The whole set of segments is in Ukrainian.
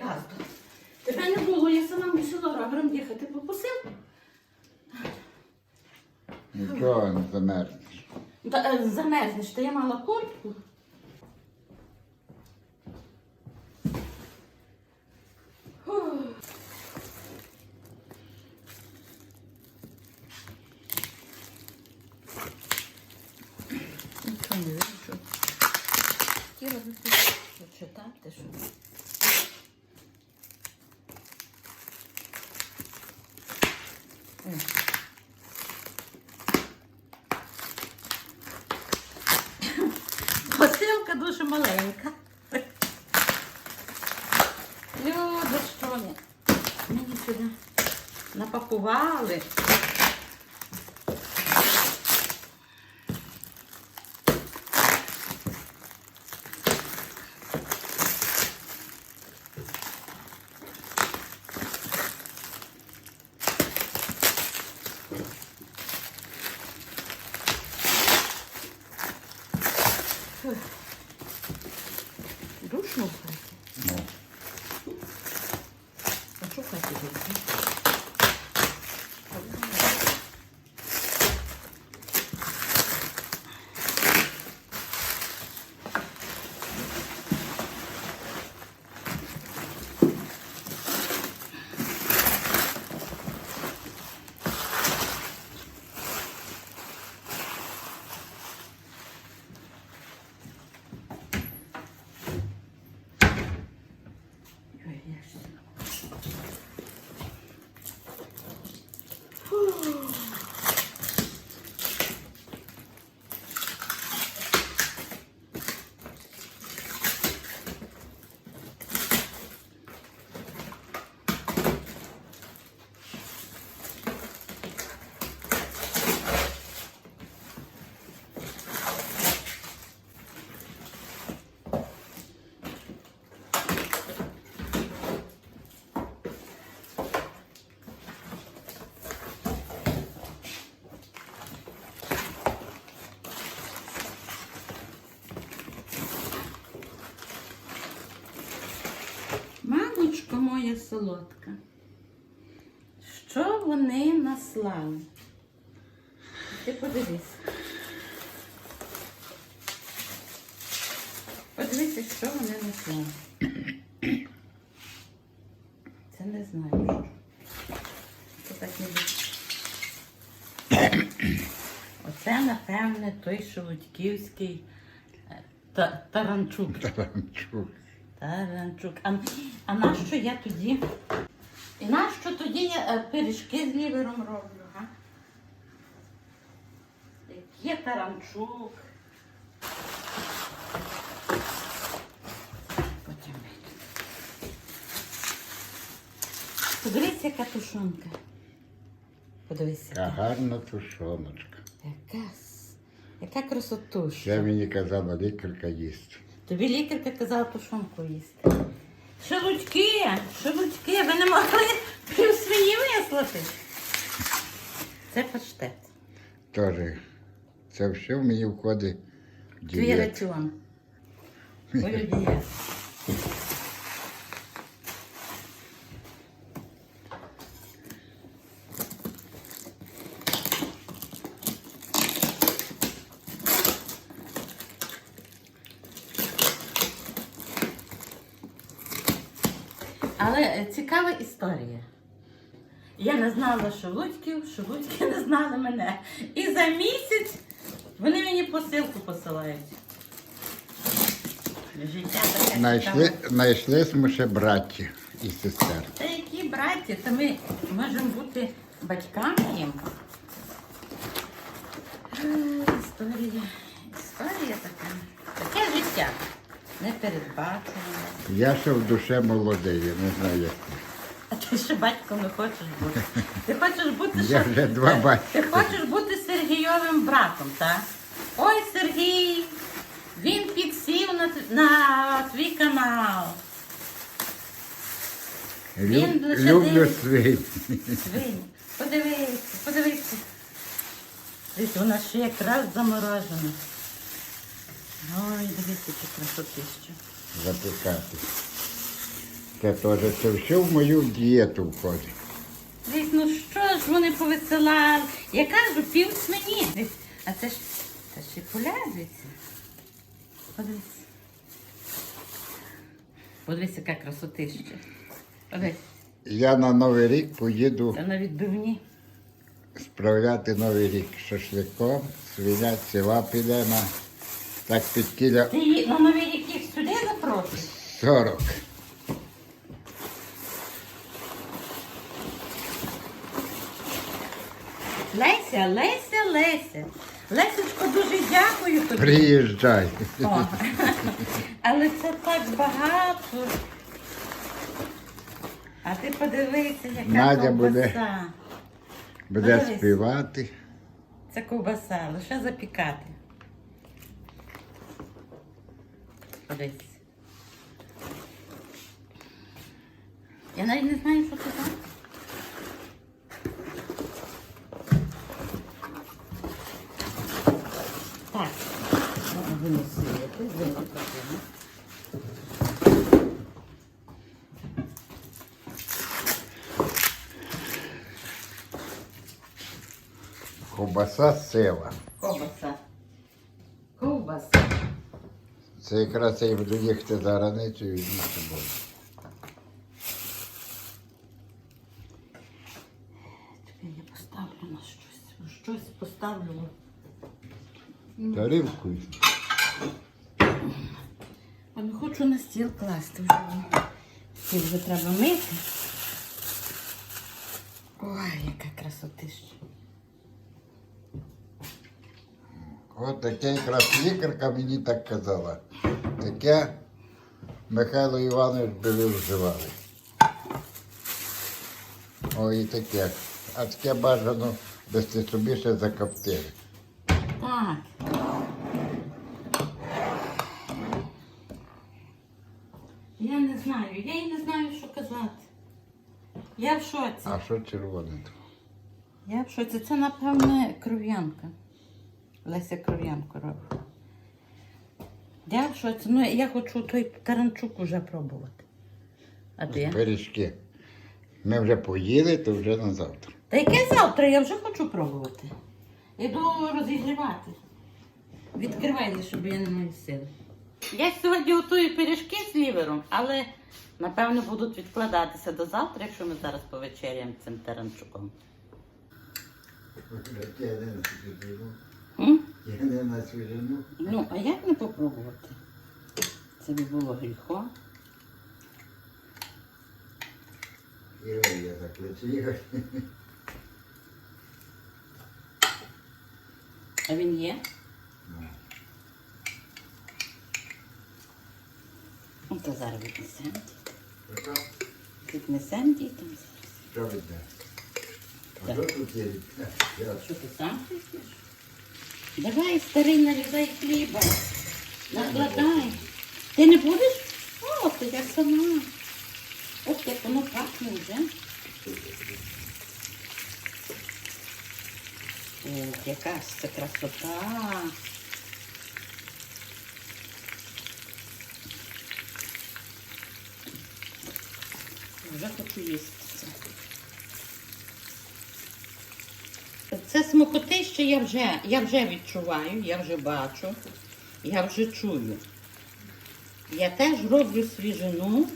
газду. Тебе не було, я сама мусила ровером їхати по посилку. Нічого не замерзнеш. Та, е, замерзнеш, та я мала куртку. Фух. Нічого не вирішу. Хотіла би почитати, що. Посилка дуже маленька. Люди, що? Мені сюди напакували. Душно в хаті. Ну, А що в хаті душно? Ой, я ж- Мамочко моя солодка, що вони наслали? Ти подивись. Подивися, що вони наслали. Це не знаю. Це так не. Оце, напевне, той шелудьківський е, та- таранчук. Таранчук. Таранчук. А, а нащо я тоді? І нащо тоді я е, пиріжки з лівером роблю, га? Є таранчук. Потім. Подивись, яка тушонка. Яка яка. гарна тушоночка. Яка, яка красотушка. Це мені казала лікарка їсти. Тобі лікарка казала тушонку їсти. Шелудьки, шелудьки, ви не могли пів свині вислати. Це паштет. Тоже. Це все в мені входить Твій раціон. Твою Але е, цікава історія. Я не знала шелудьків, шелудьки не знали мене. І за місяць вони мені посилку посилають. Життя таке знайшлись ми ще браті і сестер. Та які браті, та ми можемо бути батьками їм. Е, Історія. Історія така. Таке життя. Непередбачуване. Я ще в душе молодий, я не знаю як. А ти ще батьком не хочеш бути. Ти хочеш бути Я ще- вже два батька. Ти хочеш бути Сергійовим братом, так? Ой, Сергій! Він підсів на, на твій канал. Він Люб, лише люблю дивиться. свій. Свинь, подивися, подивися. Дивись, вона ще якраз заморожена. Ой, дивіться, які красоти ще. Запікати. Це теж це все в мою дієту входить. Дивись, ну що ж вони повисилали? Я кажу, пів. Дивись, А це ж це ще полязується. Подивись. Подивись, яка красотища. Подивись, Я на Новий рік поїду це на відбивні. справляти Новий рік шашликом, свинять села піде на так під кіля Ти її на новий їх 40. Леся, Леся, Леся. Лесечко, дуже дякую тобі. Приїжджай. О, Але це так багато. А ти подивися, яка Надя ковбаса. буде. Буде Подивись. співати. Це ковбаса, лише запікати. Подивись. Я навіть не знаю, що це там. Так, можна виносити, виносити. Ковбаса села. Ковбаса. Ковбаса. Це якраз я буду їхати за границю і візьму з собою. Чекай, я поставлю на щось. Щось поставлю. Тарілку. А не хочу на стіл класти вже. Стіл вже треба мити. Ой, яка красотища. От таке якраз лікарка мені так казала. Таке Михайло Іванович би ви вживали. Ой, і таке. А таке бажано, без ти собі ще закоптили. Так. Я не знаю, я й не знаю, що казати. Я в шоці. А що червоне? то? Я в шоці. Це, напевне, кров'янка. Леся кров'янку робить. Я в шоці. Ну, я хочу той таранчук уже пробувати. А ти? Пиріжки. Ми вже поїли, то вже на завтра. Та яке завтра? Я вже хочу пробувати. Іду розігрівати. Відкривай, щоб я не маю сили. Я сьогодні готую пиріжки з лівером, але напевно будуть відкладатися до завтра, якщо ми зараз повечеряємо цим таранчуком. Я не на свіжину. Ну, а як не попробувати? Це би було гріхом. Ігор, я закличу. Ігор. А він є? Ну, то зараз віднесемо. Віднесемо дітям зараз. Що відде? А що тут є? Я Що ти сам хочеш? Давай, старий, нарізай хліба. Накладай. Ти не будеш? О, то я сама. Ох, як воно пахне вже. Ох, яка це красота. Вже хочу їсти це. Це смокотище я вже, я вже відчуваю, я вже бачу, я вже чую. Я теж роблю свіжину,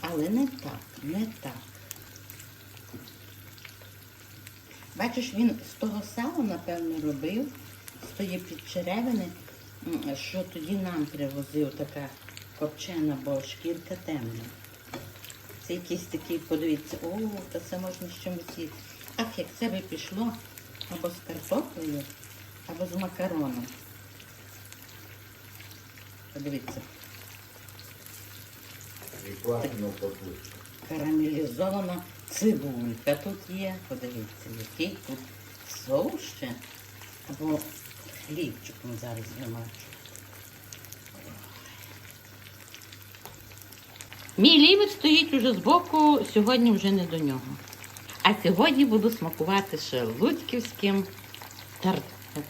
але не так, не так. Бачиш, він з того сала, напевно, робив, з тої підчеревини, що тоді нам привозив така копчена, бо шкірка темна. Це якийсь такий, подивіться, о, та це можна з чимось їсти. Ах, як це би пішло або з картоплею, або з макароном. Подивіться, карамелізована цибулька тут є. Подивіться, який тут соус ще. Або хлібчиком зараз вимачу. Мій лівець стоїть уже збоку, сьогодні вже не до нього. А сьогодні буду смакувати ще луцьківським тар...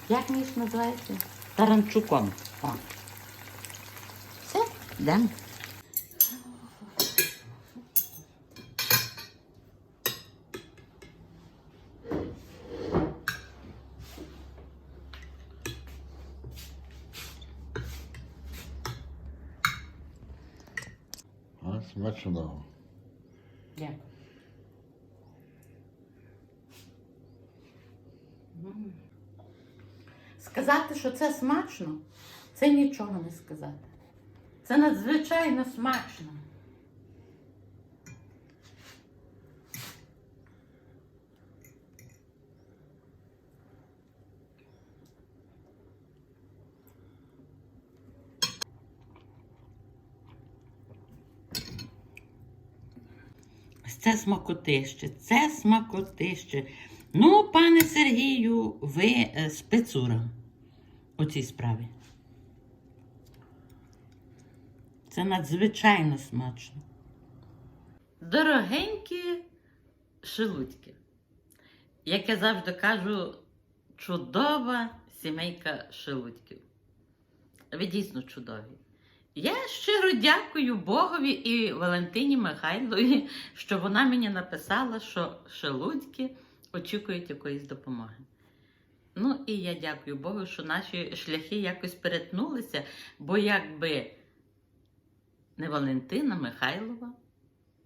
як між називається? Таранчуком. О. Все, йдемо. Смачного. Дякую. Сказати, що це смачно, це нічого не сказати. Це надзвичайно смачно. Це смакотище, це смакотище. Ну, пане Сергію, ви е, спецура у цій справі. Це надзвичайно смачно. Дорогенькі шелудьки. Як я завжди кажу, чудова сімейка шелудьків. Ви дійсно чудові. Я щиро дякую Богові і Валентині Михайлові, що вона мені написала, що шелудьки очікують якоїсь допомоги. Ну і я дякую Богу, що наші шляхи якось перетнулися, бо якби не Валентина Михайлова,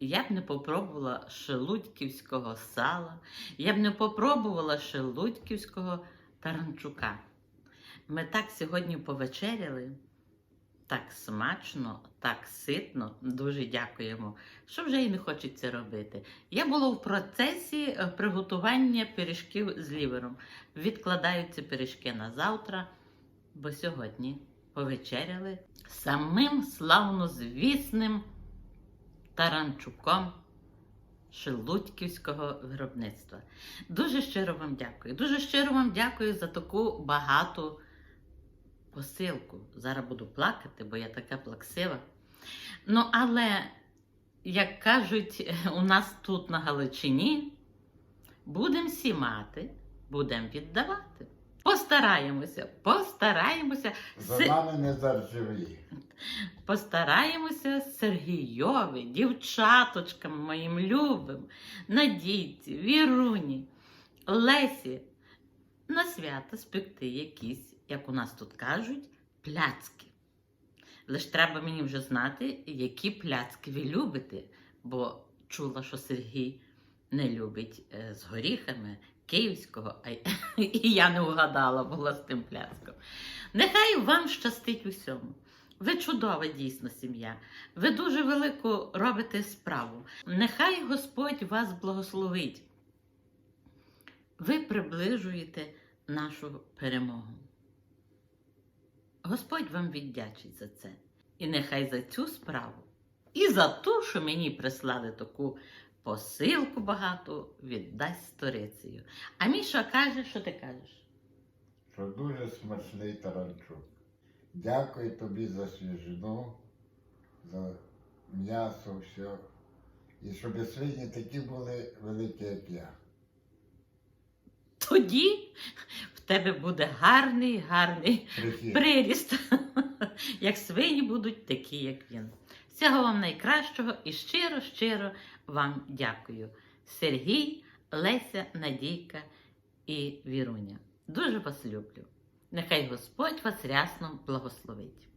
я б не попробувала шелудьківського сала, я б не попробувала шелудьківського таранчука. Ми так сьогодні повечеряли. Так смачно, так ситно. Дуже дякуємо. Що вже і не хочеться робити. Я була в процесі е, приготування пиріжків з лівером. Відкладаю ці пиріжки на завтра, бо сьогодні повечеряли самим славнозвісним таранчуком Шелудьківського виробництва. Дуже щиро вам дякую. Дуже щиро вам дякую за таку багату посилку. Зараз буду плакати, бо я така плаксива. Ну, але, як кажуть у нас тут на Галичині, будемо сімати, будемо віддавати. Постараємося, постараємося, За нами не заржаві. постараємося Сергійові, дівчаточкам моїм любим, Надійці, Віруні, Лесі на свято спекти якісь, як у нас тут кажуть, пляцки. Лиш треба мені вже знати, які пляцки ви любите, бо чула, що Сергій не любить е, з горіхами київського, а і я не угадала була з тим пляцком. Нехай вам щастить усьому. Ви чудова дійсно сім'я. Ви дуже велику робите справу. Нехай Господь вас благословить. Ви приближуєте нашу перемогу. Господь вам віддячить за це. І нехай за цю справу, і за ту, що мені прислали таку посилку багату, віддасть сторицею. А Міша каже, що ти кажеш? Що дуже смачний таранчук. Дякую тобі за свіжину, за м'ясо, все. І щоб свині такі були великі, як я. Тоді в тебе буде гарний, гарний приріст, як свині будуть такі, як він. Всього вам найкращого і щиро, щиро вам дякую. Сергій, Леся, Надійка і Віруня. Дуже вас люблю. Нехай Господь вас рясно благословить.